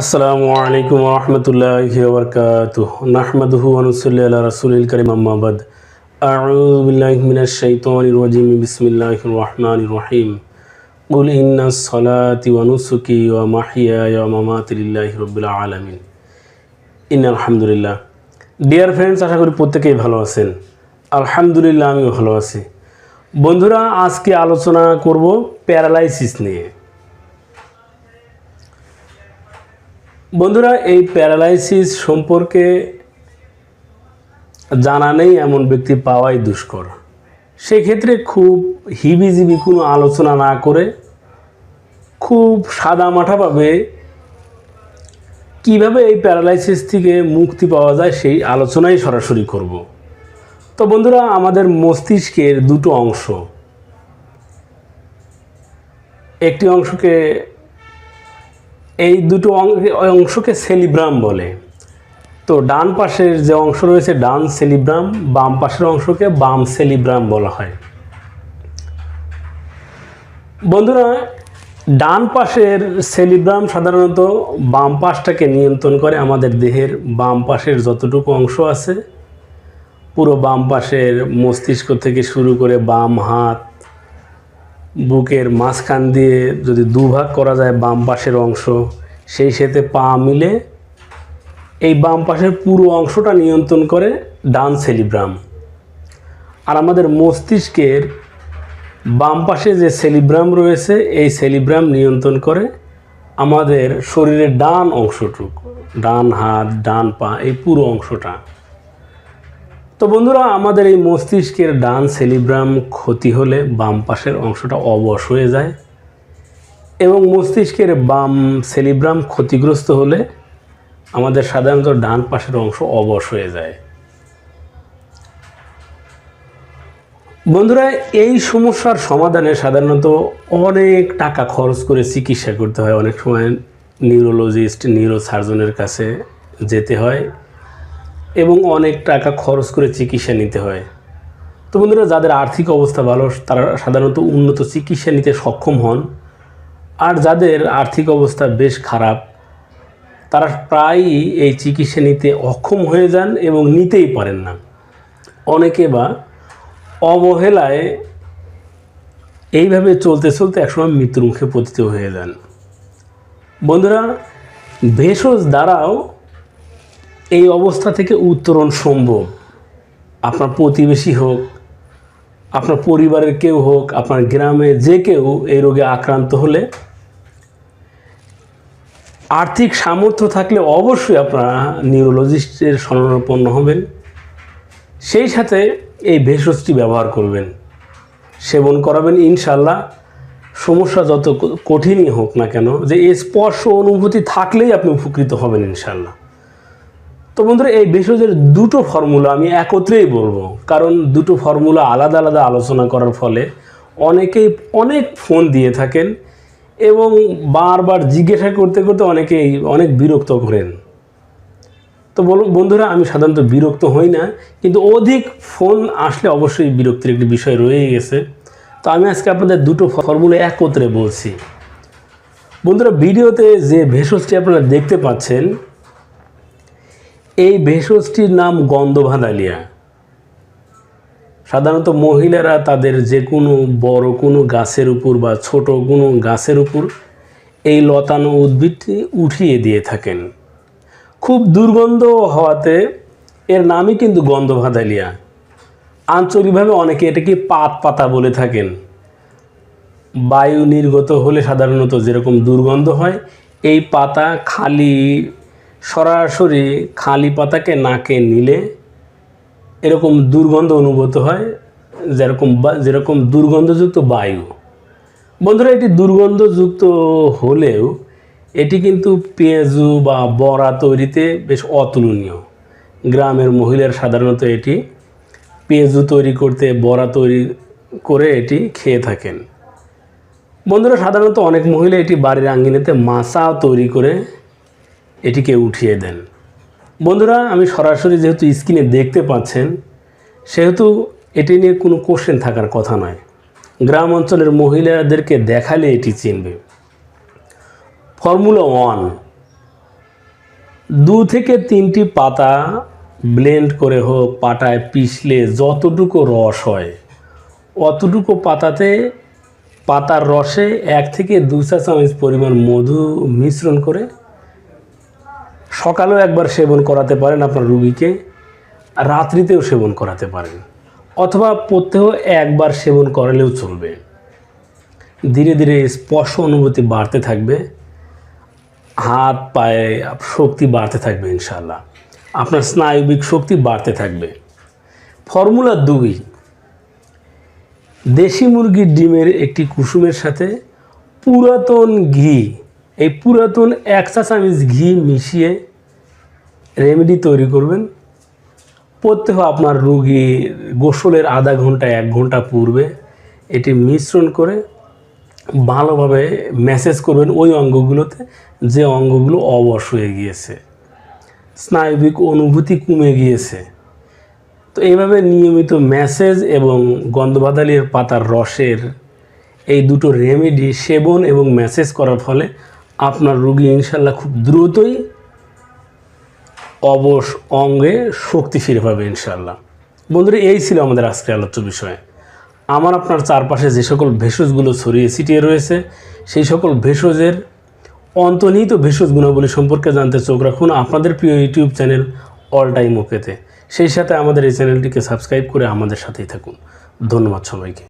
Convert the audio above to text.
আসসালামু আলাইকুম রহমতুল্লাহ বরকাত নাহমাদুহু আনুসল্লি রসুল করিম আম্মাবাদ আউযু বিল্লাহি মিনাশ শাইতানির রাজিম রহিম। কুল ইন্না সলাতি ওয়া নুসুকি ওয়া মাহিয়ায়া ওয়া মামাতি লিল্লাহি রাব্বিল আলামিন। ইন্না আলহামদুলিল্লাহ ডিয়ার ফ্রেন্ডস আশা করি প্রত্যেকেই ভালো আছেন। আলহামদুলিল্লাহ, আমিও ভালো আছি। বন্ধুরা, আজকে আলোচনা করব প্যারালাইসিস নিয়ে। বন্ধুরা, এই প্যারালাইসিস সম্পর্কে জানা নেই, এমন ব্যক্তি পাওয়াই দুষ্কর। সেক্ষেত্রে খুব হিবিজিবি কোনো আলোচনা না করে খুব সাদামাঠাভাবে কীভাবে এই প্যারালাইসিস থেকে মুক্তি পাওয়া যায় সেই আলোচনাই সরাসরি করব। তো বন্ধুরা, আমাদের মস্তিষ্কের দুটো অংশ। একটি অংশকে এই দুটো অংশকে সেলিব্রাম বলে। তো ডান পাশের যে অংশ রয়েছে ডান সেলিব্রাম, বাম পাশের অংশকে বাম সেলিব্রাম বলা হয়। বন্ধুরা, ডান পাশের সেলিব্রাম সাধারণত বাম পাশটাকে নিয়ন্ত্রণ করে আমাদের দেহের বাম পাশের যতটুকু অংশ আছে, পুরো বাম পাশের মস্তিষ্ক থেকে শুরু করে বাম হাত বুকের মাঝখান দিয়ে যদি দুভাগ করা যায় বাম পাশের অংশ, সেই সাথে পা মিলে এই বাম পাশের পুরো অংশটা নিয়ন্ত্রণ করে ডান সেলিব্রাম। আর আমাদের মস্তিষ্কের বাম পাশে যে সেলিব্রাম রয়েছে, এই সেলিব্রাম নিয়ন্ত্রণ করে আমাদের শরীরের ডান অংশটুকু, ডান হাত, ডান পা, এই পুরো অংশটা তো বন্ধুরা, আমাদের এই মস্তিষ্কের ডান সেলিব্রাম ক্ষতি হলে বাম পাশের অংশটা অবশ হয়ে যায় এবং মস্তিষ্কের বাম সেলিব্রাম ক্ষতিগ্রস্ত হলে আমাদের সাধারণত ডান পাশের অংশ অবশ হয়ে যায়। বন্ধুরা, এই সমস্যার সমাধানে সাধারণত অনেক টাকা খরচ করে চিকিৎসা করতে হয়। অনেক সময় নিউরোলজিস্ট নিউরোসার্জনের কাছে যেতে হয়। এবং অনেক টাকা খরচ করে চিকিৎসা নিতে হয়। তো বন্ধুরা, যাদের আর্থিক অবস্থা ভালো, তারা সাধারণত উন্নত চিকিৎসা নিতে সক্ষম হন। আর যাদের আর্থিক অবস্থা বেশ খারাপ, তারা প্রায়ই এই চিকিৎসা নিতে অক্ষম হয়ে যান এবং নিতেই পারেন না। অনেকে বা অবহেলায় এইভাবে চলতে চলতে একসময় মৃত্যুর মুখে পতিত হয়ে যান। বন্ধুরা, ভেষজ দ্বারাও এই অবস্থা থেকে উত্তরণ সম্ভব। আপনার প্রতিবেশী হোক, আপনার পরিবারের কেউ হোক, আপনার গ্রামে যে কেউ এই রোগে আক্রান্ত হলে আর্থিক সামর্থ্য থাকলে অবশ্যই আপনারা নিউরোলজিস্টের শরণাপন্ন হবেন। সেই সাথে এই ভেষজটি ব্যবহার করবেন। সেবন করাবেন ইনশাল্লাহ সমস্যা যত কঠিনই হোক না কেন, যে স্পর্শ অনুভূতি থাকলেই আপনি উপকৃত হবেন ইনশাল্লাহ তো বন্ধুরা, এই ভেষজের দুটো ফর্মুলা আমি একত্রেই বলব। কারণ দুটো ফর্মুলা আলাদা আলাদা আলোচনা করার ফলে অনেকেই অনেক ফোন দিয়ে থাকেন এবং বারবার জিজ্ঞাসা করতে করতে অনেকেই অনেক বিরক্ত করেন। তো বন্ধুরা, আমি সাধারণত বিরক্ত হই না, কিন্তু অধিক ফোন আসলে অবশ্যই বিরক্তির একটি বিষয় রয়েই গেছে। তো আমি আজকে আপনাদের দুটো ফর্মুলা একত্রে বলছি। বন্ধুরা, ভিডিওতে যে ভেষজটি আপনারা দেখতে পাচ্ছেন এই ভেষজটির নাম গন্ধভাদালিয়া সাধারণত মহিলারা তাদের যে কোনো বড় কোনো গাছের উপর বা ছোট কোনো গাছের উপর এই লতানো উদ্ভিদটি উঠিয়ে দিয়ে থাকেন। খুব দুর্গন্ধ হওয়াতে এর নামই কিন্তু গন্ধভাদালিয়া আঞ্চলিকভাবে অনেকে এটাকে পাত পাতা বলে থাকেন। বায়ু নির্গত হলে সাধারণত যেরকম দুর্গন্ধ হয়, এই পাতা খালি সরাসরি খালি পাতাকে নাকে নিলে এরকম দুর্গন্ধ অনুভূত হয়, যেরকম যেরকম দুর্গন্ধযুক্ত বায়ু। বন্ধুরা, এটি দুর্গন্ধযুক্ত হলেও এটি কিন্তু পেঁয়াজু বা বড়া তৈরিতে বেশ অতুলনীয়। গ্রামের মহিলার সাধারণত এটি পেঁয়াজু তৈরি করতে, বড়া তৈরি করে এটি খেয়ে থাকেন। বন্ধুরা, সাধারণত অনেক মহিলা এটি বাড়ির আঙ্গিনাতে মাছা তৈরি করে এটিকে উঠিয়ে দেন। বন্ধুরা, আমি সরাসরি যেহেতু স্ক্রিনে দেখতে পাচ্ছেন, সেহেতু এটি নিয়ে কোনো কোশ্চেন থাকার কথা নয়। গ্রাম অঞ্চলের মহিলাদেরকে দেখালে এটি চিনবে। ফর্মুলা ওয়ান দু থেকে তিনটি পাতা ব্লেন্ড করে হোক, পাটায় পিষলে যতটুকু রস হয়, অতটুকু পাতাতে পাতার রসে এক থেকে দু চা চামচ পরিমাণ মধু মিশ্রণ করে সকালেও একবার সেবন করাতে পারেন আপনার রুগীকে, রাত্রিতেও সেবন করাতে পারেন। অথবা প্রত্যহ একবার সেবন করালেও চলবে। ধীরে ধীরে স্পর্শ অনুভূতি বাড়তে থাকবে। হাত, পায়ে শক্তি বাড়তে থাকবে ইনশাল্লাহ আপনার স্নায়বিক শক্তি বাড়তে থাকবে। ফর্মুলা দুই, দেশি মুরগির ডিমের একটি কুসুমের সাথে পুরাতন ঘি এই পুরাতন এক চা চামচ ঘি মিশিয়ে রেমেডি তৈরি করবেন। প্রত্যেক আপনার রুগী গোসলের আধা ঘণ্টা, এক ঘণ্টা পূর্বে। এটি মিশ্রণ করে ভালোভাবে ম্যাসেজ করবেন ওই অঙ্গগুলোতে, যে অঙ্গগুলো অবশ হয়ে গিয়েছে। স্নায়বিক অনুভূতি কমে গিয়েছে। তো এইভাবে নিয়মিত ম্যাসেজ এবং গন্ধবাদালির পাতার রসের এই দুটো রেমেডি সেবন এবং ম্যাসেজ করার ফলে আপনার রুগী ইনশাল্লাহ খুব দ্রুতই অবশ অঙ্গে শক্তি ফিরে পাবে ইনশাল্লাহ। বন্ধুরা, এই ছিল আমাদের আজকের আলোচ্য বিষয়। আমার আপনার চারপাশে যে সকল ভেষজগুলো ছড়িয়ে ছিটিয়ে রয়েছে, সেই সকল ভেষজের অন্তর্নিহিত ভেষজ গুণাবলী সম্পর্কে জানতে চোখ রাখুন আপনাদের প্রিয় ইউটিউব চ্যানেল অল টাইম ওকেতে। সেই সাথে আমাদের এই চ্যানেলটিকে সাবস্ক্রাইব করে আমাদের সাথেই থাকুন। ধন্যবাদ সবাইকে।